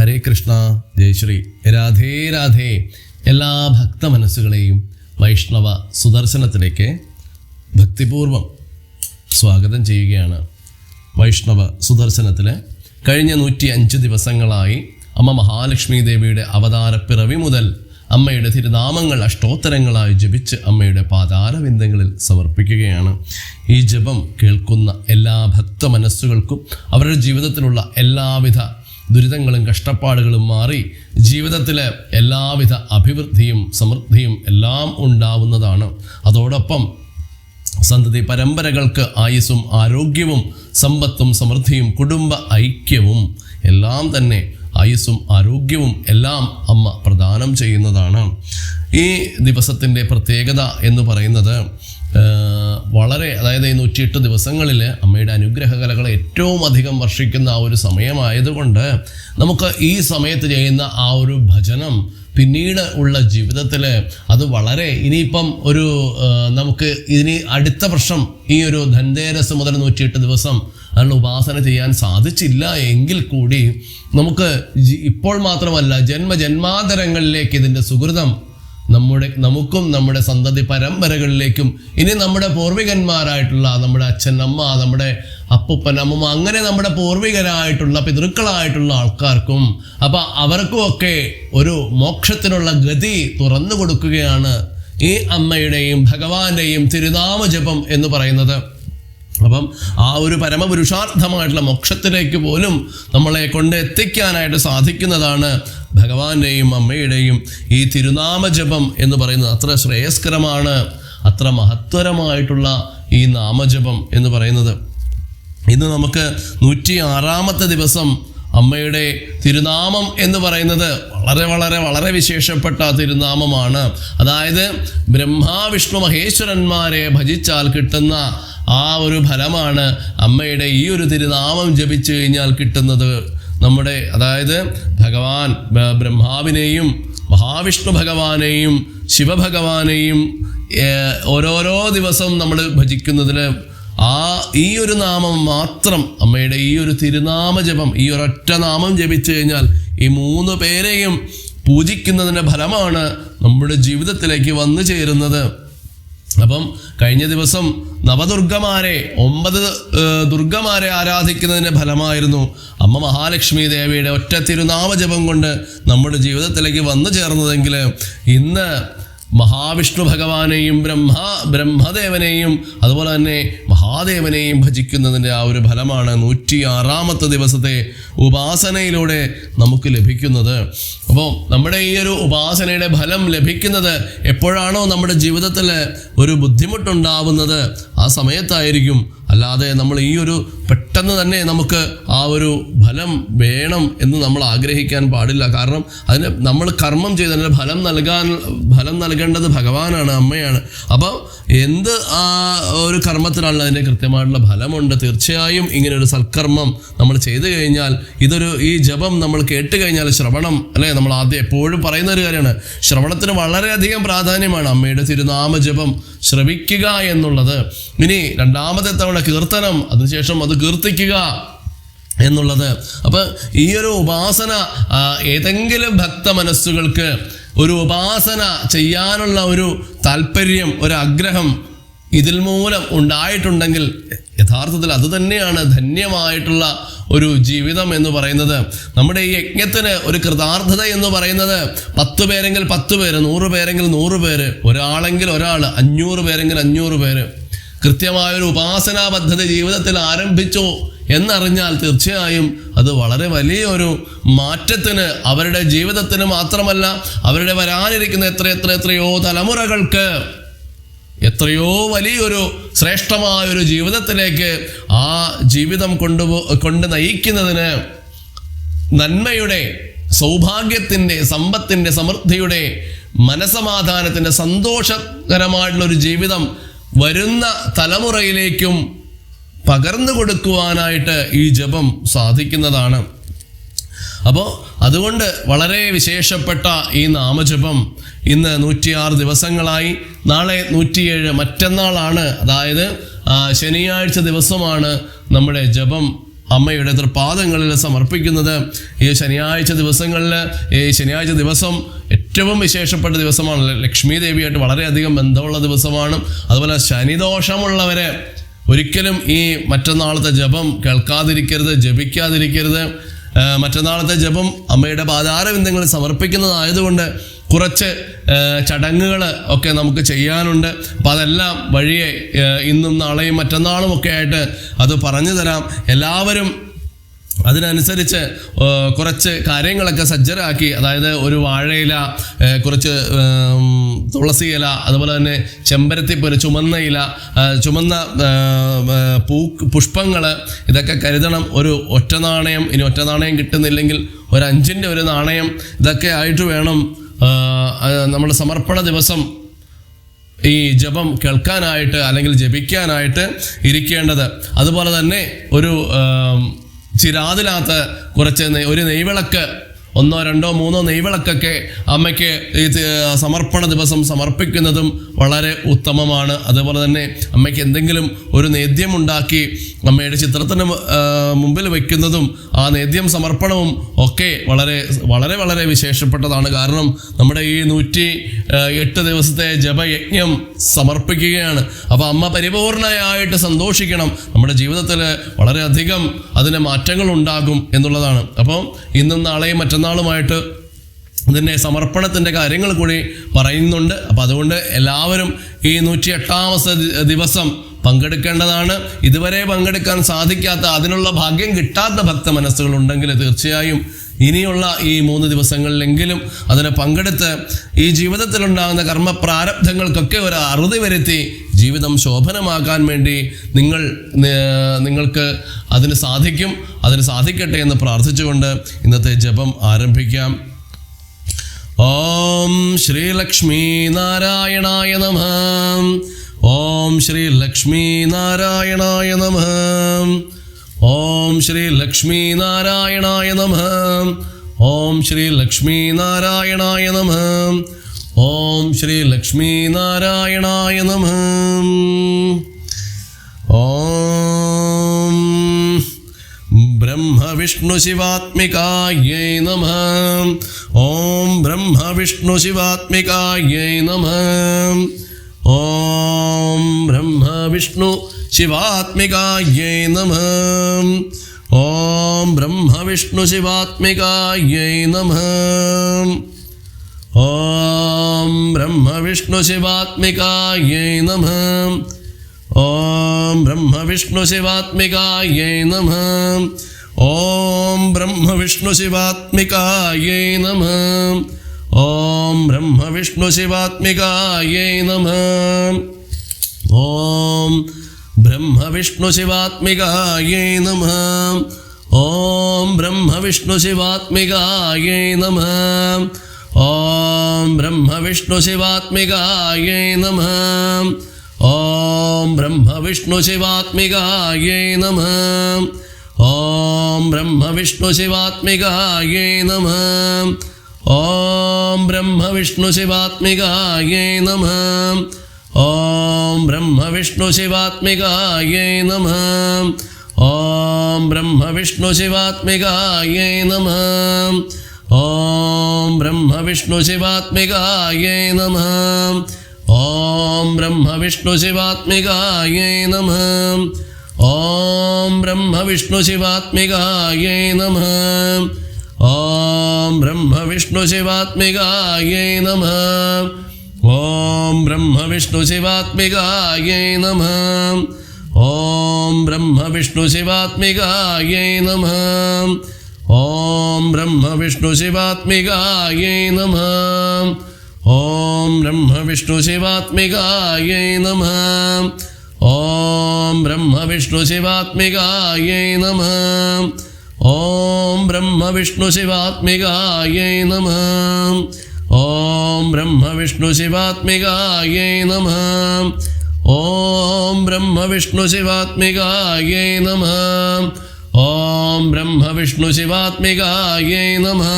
ഹരേ കൃഷ്ണ ജയശ്രീ രാധേ രാധേ. എല്ലാ ഭക്ത മനസ്സുകളെയും വൈഷ്ണവ സുദർശനത്തിലേക്ക് ഭക്തിപൂർവം സ്വാഗതം ചെയ്യുകയാണ് വൈഷ്ണവ സുദർശനത്തിൽ കഴിഞ്ഞ നൂറ്റി അഞ്ച് ദിവസങ്ങളായി അമ്മ മഹാലക്ഷ്മി ദേവിയുടെ അവതാരപ്പിറവി മുതൽ അമ്മയുടെ തിരുനാമങ്ങൾ അഷ്ടോത്തരങ്ങളായി ജപിച്ച് അമ്മയുടെ പാതാരവിന്ദങ്ങളിൽ സമർപ്പിക്കുകയാണ്. ഈ ജപം കേൾക്കുന്ന എല്ലാ ഭക്ത മനസ്സുകൾക്കും അവരുടെ ജീവിതത്തിലുള്ള എല്ലാവിധ ദുരിതങ്ങളും കഷ്ടപ്പാടുകളും മാറി ജീവിതത്തിൽ എല്ലാവിധ അഭിവൃദ്ധിയും സമൃദ്ധിയും എല്ലാം ഉണ്ടാവുന്നതാണ്. അതോടൊപ്പം സന്തതി പരമ്പരകൾക്ക് ആയുസ്സും ആരോഗ്യവും സമ്പത്തും സമൃദ്ധിയും കുടുംബ ഐക്യവും എല്ലാം തന്നെ ആയുസ്സും ആരോഗ്യവും എല്ലാം അമ്മ പ്രദാനം ചെയ്യുന്നതാണ്. ഈ ദിവസത്തിന്റെ പ്രത്യേകത എന്ന് പറയുന്നത് വളരെ അതായത് ഈ നൂറ്റിയെട്ട് ദിവസങ്ങളിൽ അമ്മയുടെ അനുഗ്രഹ കലകൾ ഏറ്റവും അധികം വർഷിക്കുന്ന ആ ഒരു സമയമായതുകൊണ്ട് നമുക്ക് ഈ സമയത്ത് ചെയ്യുന്ന ആ ഒരു ഭജനം പിന്നീട് ഉള്ള ജീവിതത്തിൽ അത് വളരെ ഇനിയിപ്പം ഒരു നമുക്ക് ഇനി അടുത്ത വർഷം ഈ ഒരു ധൻതേരസ് മുതൽ നൂറ്റിയെട്ട് ദിവസം അതിനുള്ള ഉപാസന ചെയ്യാൻ സാധിച്ചില്ല എങ്കിൽ കൂടി നമുക്ക് ഇപ്പോൾ മാത്രമല്ല ജന്മ ജന്മാന്തരങ്ങളിലേക്ക് ഇതിന്റെ സുഹൃതം നമ്മുടെ നമുക്കും നമ്മുടെ സന്തതി പരമ്പരകളിലേക്കും ഇനി നമ്മുടെ പൂർവികന്മാരായിട്ടുള്ള നമ്മുടെ അച്ഛൻ അമ്മ നമ്മുടെ അപ്പൂപ്പൻ അമ്മമ്മ അങ്ങനെ നമ്മുടെ പൂർവികരായിട്ടുള്ള പിതൃക്കളായിട്ടുള്ള ആൾക്കാർക്കും അപ്പൊ അവർക്കും ഒക്കെ ഒരു മോക്ഷത്തിനുള്ള ഗതി തുറന്നു കൊടുക്കുകയാണ് ഈ അമ്മയുടെയും ഭഗവാന്റെയും തിരുനാമ ജപം എന്ന് പറയുന്നത്. അപ്പം ആ ഒരു പരമപുരുഷാർത്ഥമായിട്ടുള്ള മോക്ഷത്തിലേക്ക് പോലും നമ്മളെ കൊണ്ട് എത്തിക്കാനായിട്ട് സാധിക്കുന്നതാണ് ഭഗവാന്റെയും അമ്മയുടെയും ഈ തിരുനാമജപം എന്ന് പറയുന്നത് അത്ര ശ്രേയസ്കരമാണ് അത്ര മഹത്വരമായിട്ടുള്ള ഈ നാമജപം എന്ന് പറയുന്നത്. ഇന്ന് നമുക്ക് നൂറ്റി ആറാമത്തെ ദിവസം അമ്മയുടെ തിരുനാമം എന്ന് പറയുന്നത് വളരെ വളരെ വളരെ വിശേഷപ്പെട്ട തിരുനാമമാണ്. അതായത് ബ്രഹ്മാ വിഷ്ണു മഹേശ്വരന്മാരെ ഭജിച്ചാൽ കിട്ടുന്ന ആ ഒരു ഫലമാണ് അമ്മയുടെ ഈ ഒരു തിരുനാമം ജപിച്ചു കഴിഞ്ഞാൽ കിട്ടുന്നത്. നമ്മുടെ അതായത് ഭഗവാൻ ബ്രഹ്മാവിനെയും മഹാവിഷ്ണു ഭഗവാനെയും ശിവഭഗവാനെയും ഓരോരോ ദിവസം നമ്മൾ ഭജിക്കുന്നതിൽ ആ ഈ ഒരു നാമം മാത്രം അമ്മയുടെ ഈ ഒരു തിരുനാമ ജപം ഈ ഒരൊറ്റ നാമം ജപിച്ചു കഴിഞ്ഞാൽ ഈ മൂന്ന് പേരെയും പൂജിക്കുന്നതിന്റെ ഫലമാണ് നമ്മുടെ ജീവിതത്തിലേക്ക് വന്നു ചേരുന്നത്. അപ്പം കഴിഞ്ഞ ദിവസം നവദുർഗമാരെ ഒമ്പത് ദുർഗമാരെ ആരാധിക്കുന്നതിന്റെ ഫലമായിരുന്നു അമ്മ മഹാലക്ഷ്മി ദേവിയുടെ ഒറ്റ തിരുനാമജപം കൊണ്ട് നമ്മുടെ ജീവിതത്തിലേക്ക് വന്നു ചേർന്നതെങ്കിൽ ഇന്ന് മഹാവിഷ്ണു ഭഗവാനെയും ബ്രഹ്മ ബ്രഹ്മദേവനെയും അതുപോലെ തന്നെ മഹാദേവനെയും ഭജിക്കുന്നതിന്റെ ആ ഒരു ഫലമാണ് നൂറ്റി ആറാമത്തെ ദിവസത്തെ ഉപാസനയിലൂടെ നമുക്ക് ലഭിക്കുന്നത്. അപ്പോൾ നമ്മുടെ ഈ ഒരു ഉപാസനയുടെ ഫലം ലഭിക്കുന്നത് എപ്പോഴാണോ നമ്മുടെ ജീവിതത്തിൽ ഒരു ബുദ്ധിമുട്ടുണ്ടാവുന്നത് ആ സമയത്തായിരിക്കും. അല്ലാതെ നമ്മൾ ഈ ഒരു പെട്ടെന്ന് തന്നെ നമുക്ക് ആ ഒരു ഫലം വേണം എന്ന് നമ്മൾ ആഗ്രഹിക്കാൻ പാടില്ല. കാരണം അതിന് നമ്മൾ കർമ്മം ചെയ്ത ഫലം നൽകാൻ ഫലം നൽകേണ്ടത് ഭഗവാനാണ് അമ്മയാണ്. അപ്പം എന്ത് ആ ഒരു കർമ്മത്തിനാണ് അതിന്റെ കൃത്യമായിട്ടുള്ള ഫലമുണ്ട്? തീർച്ചയായും ഇങ്ങനെ ഒരു സൽക്കർമ്മം നമ്മൾ ചെയ്തു കഴിഞ്ഞാൽ ഇതൊരു ഈ ജപം നമ്മൾ കേട്ട് കഴിഞ്ഞാൽ ശ്രവണം അല്ലേ? നമ്മൾ ആദ്യം എപ്പോഴും പറയുന്ന ഒരു കാര്യമാണ്. ശ്രവണത്തിന് വളരെയധികം പ്രാധാന്യമാണ് അമ്മയുടെ തിരുനാമ ജപം ശ്രവിക്കുക എന്നുള്ളത്. ഇനി രണ്ടാമത്തെ തവണ കീർത്തനം അതിനുശേഷം അത് കീർത്തിക്കുക എന്നുള്ളത്. അപ്പൊ ഈ ഒരു ഉപാസന ഏതെങ്കിലും ഭക്ത മനസ്സുകൾക്ക് ഒരു ഉപാസന ചെയ്യാനുള്ള ഒരു താല്പര്യം ഒരു ആഗ്രഹം ഇതിൽ മൂലം ഉണ്ടായിട്ടുണ്ടെങ്കിൽ യഥാർത്ഥത്തിൽ അത് തന്നെയാണ് ധന്യമായിട്ടുള്ള ഒരു ജീവിതം എന്ന് പറയുന്നത്. നമ്മുടെ ഈ യജ്ഞത്തിന് ഒരു കൃതാർത്ഥത എന്ന് പറയുന്നത് പത്ത് പേരെങ്കിൽ പത്ത് പേര് നൂറ് പേരെങ്കിൽ നൂറ് പേര് ഒരാളെങ്കിൽ ഒരാൾ അഞ്ഞൂറ് പേരെങ്കിൽ അഞ്ഞൂറ് പേര്. കൃത്യമായൊരു ഉപാസനാ പദ്ധതി ജീവിതത്തിൽ ആരംഭിച്ചു എന്നറിഞ്ഞാൽ തീർച്ചയായും അത് വളരെ വലിയൊരു മാറ്റത്തിന് അവരുടെ ജീവിതത്തിന് മാത്രമല്ല അവരുടെ വരാനിരിക്കുന്ന എത്ര എത്ര എത്രയോ തലമുറകൾക്ക് എത്രയോ വലിയൊരു ശ്രേഷ്ഠമായ ഒരു ജീവിതത്തിലേക്ക് ആ ജീവിതം കൊണ്ടുപോ കൊണ്ട് നയിക്കുന്നതിന് നന്മയുടെ സൗഭാഗ്യത്തിന്റെ സമ്പത്തിന്റെ സമൃദ്ധിയുടെ മനസമാധാനത്തിന്റെ സന്തോഷകരമായിട്ടുള്ള ഒരു ജീവിതം വരുന്ന തലമുറയിലേക്കും പകർന്നു കൊടുക്കുവാനായിട്ട് ഈ ജപം സാധിക്കുന്നതാണ്. അപ്പോൾ അതുകൊണ്ട് വളരെ വിശേഷപ്പെട്ട ഈ നാമജപം ഇന്ന് നൂറ്റിയാറ് ദിവസങ്ങളായി. നാളെ നൂറ്റിയേഴ് മറ്റന്നാളാണ്. അതായത് ശനിയാഴ്ച ദിവസമാണ് നമ്മുടെ ജപം അമ്മയുടെ തൃപാദങ്ങളിൽ സമർപ്പിക്കുന്നത് ഈ ശനിയാഴ്ച ദിവസങ്ങളിൽ ഈ ശനിയാഴ്ച ദിവസം ഏറ്റവും വിശേഷപ്പെട്ട ദിവസമാണ്. ലക്ഷ്മി ദേവിയായിട്ട് വളരെയധികം ബന്ധമുള്ള ദിവസമാണ്. അതുപോലെ ശനിദോഷമുള്ളവരെ ഒരിക്കലും ഈ മറ്റന്നാളത്തെ ജപം കേൾക്കാതിരിക്കരുത് ജപിക്കാതിരിക്കരുത്. മറ്റന്നാളത്തെ ജപം അമ്മയുടെ പാതാരബിന്ദങ്ങളിൽ സമർപ്പിക്കുന്നതായതുകൊണ്ട് കുറച്ച് ചടങ്ങുകൾ ഒക്കെ നമുക്ക് ചെയ്യാനുണ്ട്. അപ്പം അതെല്ലാം വഴിയെ ഇന്നും നാളെയും മറ്റന്നാളും ഒക്കെ ആയിട്ട് അത് പറഞ്ഞു തരാം. എല്ലാവരും അതിനനുസരിച്ച് കുറച്ച് കാര്യങ്ങളൊക്കെ സജ്ജരാക്കി അതായത് ഒരു വാഴയില കുറച്ച് തുളസി ഇല അതുപോലെ തന്നെ ചെമ്പരത്തിപ്പൊരു ചുമന്ന ഇല ചുമന്ന പൂ പുഷ്പങ്ങൾ ഇതൊക്കെ കരുതണം. ഒരു ഒറ്റ നാണയം ഇനി ഒറ്റ നാണയം കിട്ടുന്നില്ലെങ്കിൽ ഒരു അഞ്ചിന്റെ ഒരു നാണയം ഇതൊക്കെ ആയിട്ട് വേണം. നമ്മുടെ സമർപ്പണ ദിവസം ഈ ജപം കേൾക്കാനായിട്ട് അല്ലെങ്കിൽ ജപിക്കാനായിട്ട് ഇരിക്കേണ്ടത്. അതുപോലെ തന്നെ ഒരു ചിരാതിലാത്ത കുറച്ച് ഒരു നെയ്വിളക്ക് ഒന്നോ രണ്ടോ മൂന്നോ നെയ്വിളക്കൊക്കെ അമ്മയ്ക്ക് ഈ സമർപ്പണ ദിവസം സമർപ്പിക്കുന്നതും വളരെ ഉത്തമമാണ്. അതുപോലെ തന്നെ അമ്മയ്ക്ക് എന്തെങ്കിലും ഒരു നേദ്യം ഉണ്ടാക്കി അമ്മയുടെ ചിത്രത്തിന് മുമ്പിൽ വയ്ക്കുന്നതും ആ നേദ്യം സമർപ്പണവും ഒക്കെ വളരെ വളരെ വളരെ വിശേഷപ്പെട്ടതാണ്. കാരണം നമ്മുടെ ഈ നൂറ്റി എട്ട് ദിവസത്തെ ജപയജ്ഞം സമർപ്പിക്കുകയാണ്. അപ്പോൾ അമ്മ പരിപൂർണയായിട്ട് സന്തോഷിക്കണം. നമ്മുടെ ജീവിതത്തിൽ വളരെയധികം അതിന് മാറ്റങ്ങൾ ഉണ്ടാകും എന്നുള്ളതാണ്. അപ്പോൾ ഇന്നും നാളെയും മറ്റന്നാളുമായിട്ട് ഇതിന്റെ സമർപ്പണത്തിന്റെ കാര്യങ്ങൾ കൂടി പറയുന്നുണ്ട്. അപ്പം അതുകൊണ്ട് എല്ലാവരും ഈ നൂറ്റി എട്ടാമത്തെ ദിവസം പങ്കെടുക്കേണ്ടതാണ്. ഇതുവരെ പങ്കെടുക്കാൻ സാധിക്കാത്ത അതിനുള്ള ഭാഗ്യം കിട്ടാത്ത ഭക്ത മനസ്സുകൾ ഉണ്ടെങ്കിൽ തീർച്ചയായും ഇനിയുള്ള ഈ മൂന്ന് ദിവസങ്ങളിലെങ്കിലും അതിന് പങ്കെടുത്ത് ഈ ജീവിതത്തിലുണ്ടാകുന്ന കർമ്മ പ്രാരബ്ധങ്ങൾക്കൊക്കെ ഒരു അറുതി വരുത്തി ജീവിതം ശോഭനമാക്കാൻ വേണ്ടി നിങ്ങൾ നിങ്ങൾക്ക് അതിന് സാധിക്കും അതിന് സാധിക്കട്ടെ എന്ന് പ്രാർത്ഥിച്ചുകൊണ്ട് ഇന്നത്തെ ജപം ആരംഭിക്കാം. ഓം ശ്രീലക്ഷ്മി നാരായണായ നമ. ഓം ശ്രീ ലക്ഷ്മി നാരായണായ നമ. ഓം ശ്രീ ലക്ഷ്മി നാരായണായ നമ ഓം ശ്രീ ലക്ഷ്മി നാരായണായ നമ ഓം ശ്രീ ലക്ഷ്മി നാരായണായ നമ ഓം ब्रह्मविष्णुशिवात्मिकायै नमः ॐ ब्रह्मविष्णुशिवात्मिकायै नमः ॐ ब्रह्मविष्णुशिवात्मिकायै नमः। ॐ ब्रह्मविष्णुशिवात्मिकायै नमः। ॐ ब्रह्मविष्णुशिवात्मिकायै नमः। ॐ ब्रह्मविष्णुशिवात्मिकायै नमः। ॐ ब्रह्मविष्णुशिवात्मिकायै नमः। ॐ ब्रह्मविष्णुशिवात्मिकायै नमः। ॐ బ్రహ్మ విష్ణు శివాత్మికాయే నమ ఓం బ్రహ్మ విష్ణు శివాత్మికాయే నమ ఓం బ్రహ్మ విష్ణు శివాత్మికాయే నమ ఓం బ్రహ్మ విష్ణు శివాత్మికాయే నమ ఓం బ్రహ్మ విష్ణు శివాత్మికాయే నమ ఓం బ్రహ్మ విష్ణు శివాత్మికాయే నమ ॐ ब्रह्मविष्णुशिवात्मिकायै नमः। ॐ ब्रह्मविष्णुशिवात्मिकायै नमः। ॐ ब्रह्मविष्णुशिवात्मिकायै नमः। ॐ ब्रह्मविष्णुशिवात्मिकायै नमः। ॐ ब्रह्मविष्णुशिवात्मिकायै नमः। ॐ ब्रह्मविष्णुशिवात्मिकायै नमः। ॐ ब्रह्मविष्णुशिवात्मिकायै नमः। ॐ ब्रह्मविष्णुशिवात्मिकायै नमः। ॐ ब्रह्मविष्णुशिवात्मिकायै नमः। ॐ ब्रह्मविष्णुशिवात्मिकायै नमः। ॐ ब्रह्मविष्णुशिवात्मिकायै नमः। ॐ ब्रह्मविष्णुशिवात्मिकायै नमः ब्रह्मविष्णुशिवात्मिकायै नमः। ॐ ब्रह्मविष्णुशिवात्मिकायै नमः। ॐ ब्रह्मविष्णुशिवात्मिकायै नमः।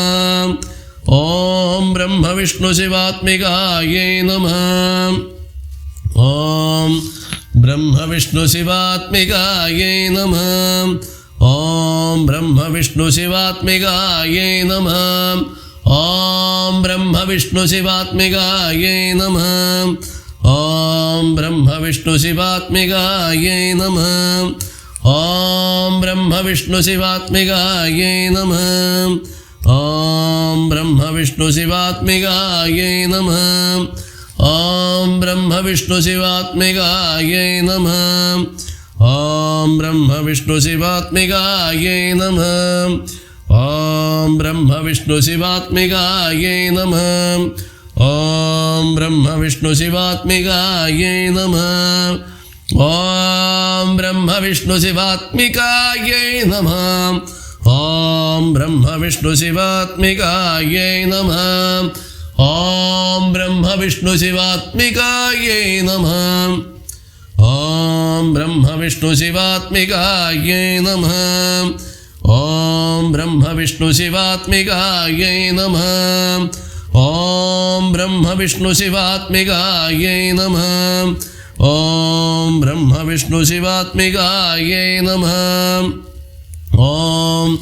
ॐ ब्रह्मविष्णुशिवात्मिकायै नमः। ॐ ब्रह्मविष्णुशिवात्मिकायै नमः। ॐ ब्रह्मविष्णुशिवात्मिकायै नमः। ॐ ब्रह्मविष्णुशिवात्मिकायै नमः। ॐ ब्रह्मविष्णुशिवात्मिकायै नमः। ॐ ब्रह्मविष्णुशिवात्मिकायै नमः। ॐ ब्रह्मविष्णुशिवात्मिकायै नमः। ॐ ब्रह्मविष्णुशिवात्मिकायै नमः। ॐ ब्रह्मविष्णुशिवात्मिकायै नमः। ओम ब्रह्म विष्णु शिवात्मिकाये नमः। ॐ ब्रह्मविष्णुशिवात्मिकायै नमः। ॐ ब्रह्मविष्णुशिवात्मिकायै नमः। ॐ ब्रह्मविष्णुशिवात्मिकायै नमः। ॐ ब्रह्मविष्णुशिवात्मिकायै नमः। विष्णु शिवात्मका नमः। ॐ ब्रह्मविष्णुशिवात्मिकायै नमः। ॐ ब्रह्मविष्णुशिवात्मिकायै नमः। ॐ ब्रह्मविष्णुशिवात्मिकायै नमः। ॐ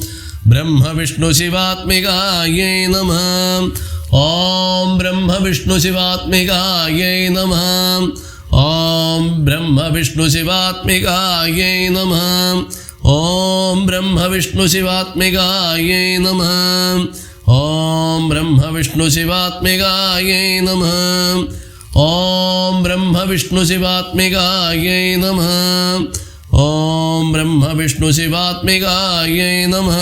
ब्रह्मविष्णुशिवात्मिकायै नमः। ॐ ब्रह्मविष्णुशिवात्मिकायै नमः। ॐ ब्रह्मविष्णुशिवात्मिकायै नमः। ब्रह्म विष्णुशिवात्म नम। ओ ब्रह्म ॐ ब्रह्मविष्णुशिवात्मिकायै नमः। ॐ ब्रह्मविष्णुशिवात्मिकायै नम। ॐ ब्रह्मविष्णुशिवात्मिकायै नमः। ॐ ब्रह्मविष्णुशिवात्मिकायै नमः।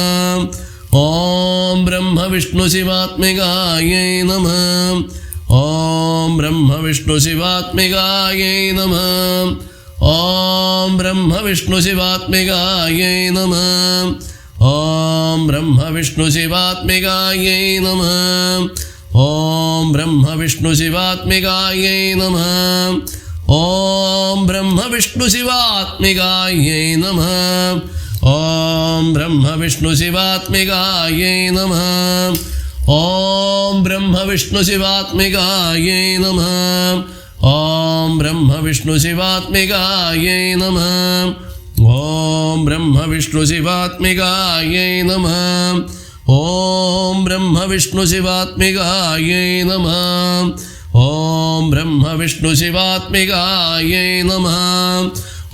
ॐ ब्रह्मविष्णुशिवात्मिकायै नमः ॐ ब्रह्मविष्णुशिवात्मिकायै नमः। ॐ ब्रह्मविष्णुशिवात्मिकायै नमः। ॐ ब्रह्मविष्णुशिवात्मिकायै नमः। ॐ ब्रह्मविष्णुशिवात्मिकायै नमः। ॐ ब्रह्मविष्णुशिवात्मिकायै नमः। ॐ ब्रह्मविष्णुशिवात्मिकायै नमः। ॐ ब्रह्मविष्णुशिवात्मिकायै नमः। ॐ ब्रह्मविष्णुशिवात्मिकायै नम। ओम ब्रह्म विष्णु ॐ नम। ओम ब्रह्म विष्णु नमः। नम।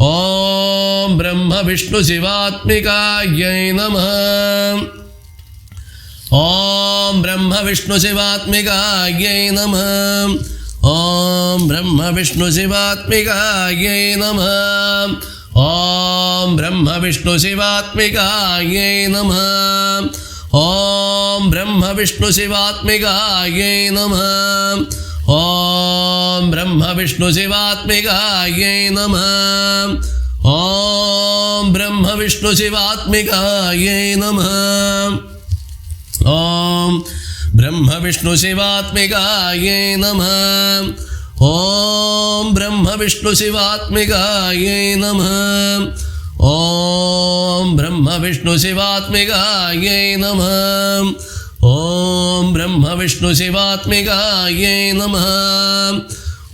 ओम ब्रह्म विष्णु ब्रह्मविष्णुशिवात्मिकायै नम। ॐ ब्रह्मविष्णुशिवात्मिकायै नमः। ॐ ब्रह्मविष्णुशिवात्मिकायै नमः। ॐ ब्रह्मविष्णुशिवात्मिकायै नमः। ॐ ब्रह्मविष्णुशिवात्मिकायै नमः। विष्णु ब्रह्मविष्णुशिवात्मिकायै नमः। ओ ब्रह्म विष्णु शिवात्मिकाय नमः। ओम ब्रह्म विष्णु शिवात्मिकाय नमः। ओम ब्रह्म विष्णु शिवात्मिकाय नमः। ओम ब्रह्म विष्णु शिवात्मिकाय नमः।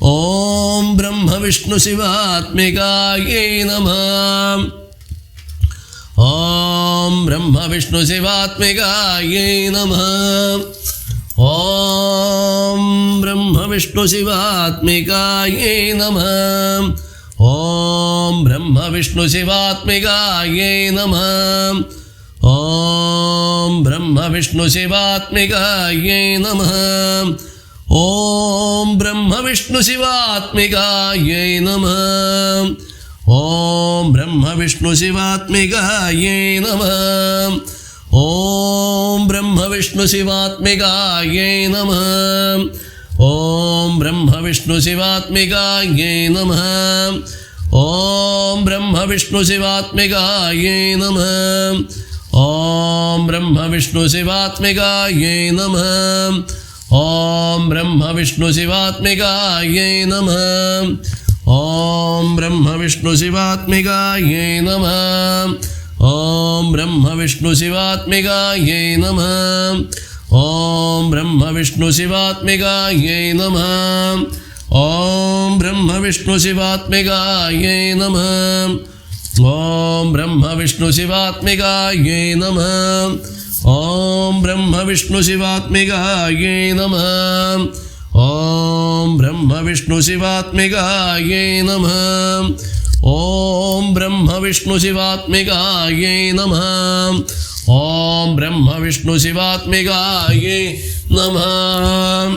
ओम ब्रह्म विष्णु शिवात्मिकाय नमः। ॐ ब्रह्मविष्णुशिवात्मिकायै नमः। ओ ब्रह्मविष्णुशिवात्मिकायै नमः। ॐ ब्रह्मविष्णुशिवात्मिकायै नमः। ॐ ब्रह्मविष्णुशिवात्मिकायै नमः। ॐ ब्रह्मविष्णुशिवात्मिकायै नमः। ओम ब्रह्म विष्णु ब्रह्मविष्णुशिवात्मिकायै नमः। ॐ ब्रह्मविष्णुशिवात्मिकायै नमः। ॐ ब्रह्मविष्णुशिवात्मिकायै नमः। ॐ ब्रह्मविष्णुशिवात्मिकायै नमः। ॐ ब्रह्मविष्णुशिवात्मिकायै नमः। विष्णु ब्रह्मविष्णुशिवात्मिकायै नमः। ॐ ब्रह्मविष्णुशिवात्मिकायै नमः। विष्णु ब्रह्मविष्णुशिवात्मिकायै नमः। ॐ ब्रह्मविष्णुशिवात्मिकायै नमः। विष्णु ब्रह्मविष्णुशिवात्मिकायै नमः। नम। ब्रह्मविष्णुशिवात्मिकायै नमः विष्णु ब्रह्मविष्णुशिवात्मिकायै नमः। ॐ ओम ब्रह्म विष्णु ब्रह्मविष्णुशिवात्मिकायै नमः। ॐ ब्रह्मविष्णुशिवात्मिकायै नमः। ॐ ब्रह्मविष्णुशिवात्मिकायै नमः।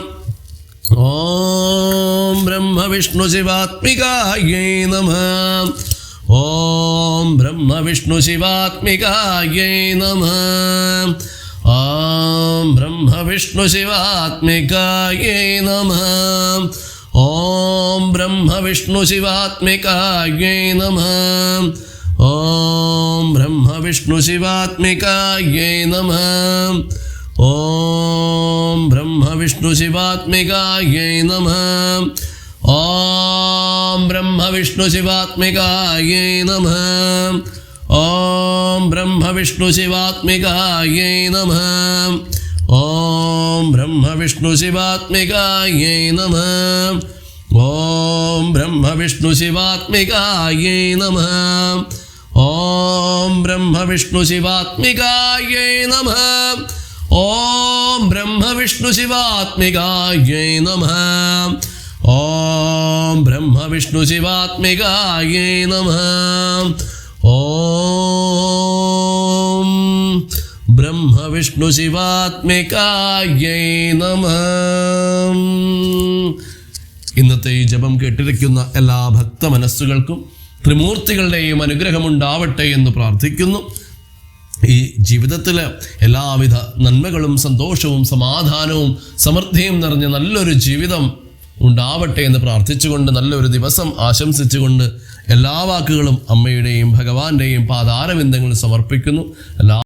ॐ ब्रह्मविष्णुशिवात्मिकायै नमः। ॐ ब्रह्मविष्णुशिवात्मिकायै नमः। ॐ ब्रह्मविष्णुशिवात्मिकायै नमः। ॐ ब्रह्मविष्णुशिवात्मिकायै नमः। ॐ ब्रह्मविष्णुशिवात्मिकायै नमः। ॐ ब्रह्मविष्णुशिवात्मिकायै नमः। ॐ ब्रह्मविष्णुशिवात्मिकायै नमः। ॐ ब्रह्मविष्णुशिवात्मिकायै नमः। ॐ ब्रह्मविष्णुशिवात्मिकायै नम। ओ ब्रह्मविष्णुशिवात्मिकायै नमः। ॐ ब्रह्मविष्णुशिवात्मिकायै नमः। ॐ ब्रह्मविष्णुशिवात्मिकायै नमः। ॐ ब्रह्मविष्णुशिवात्मिकायै नम। ഓം ബ്രഹ്മവിഷ്ണു ശിവാത്മികായൈ നമ. ഇന്നത്തെ ഈ ജപം കേട്ടിരിക്കുന്ന എല്ലാ ഭക്ത മനസ്സുകൾക്കും ത്രിമൂർത്തികളുടെയും അനുഗ്രഹമുണ്ടാവട്ടെ എന്ന് പ്രാർത്ഥിക്കുന്നു. ഈ ജീവിതത്തിൽ എല്ലാവിധ നന്മകളും സന്തോഷവും സമാധാനവും സമൃദ്ധിയും നിറഞ്ഞ നല്ലൊരു ജീവിതം ഉണ്ടാവട്ടെ എന്ന് പ്രാർത്ഥിച്ചുകൊണ്ട് നല്ലൊരു ദിവസം ആശംസിച്ചുകൊണ്ട് എല്ലാ വാക്കുകളും അമ്മയുടെയും ഭഗവാന്റെയും പാതാരവിന്ദങ്ങൾ സമർപ്പിക്കുന്നു. എല്ലാ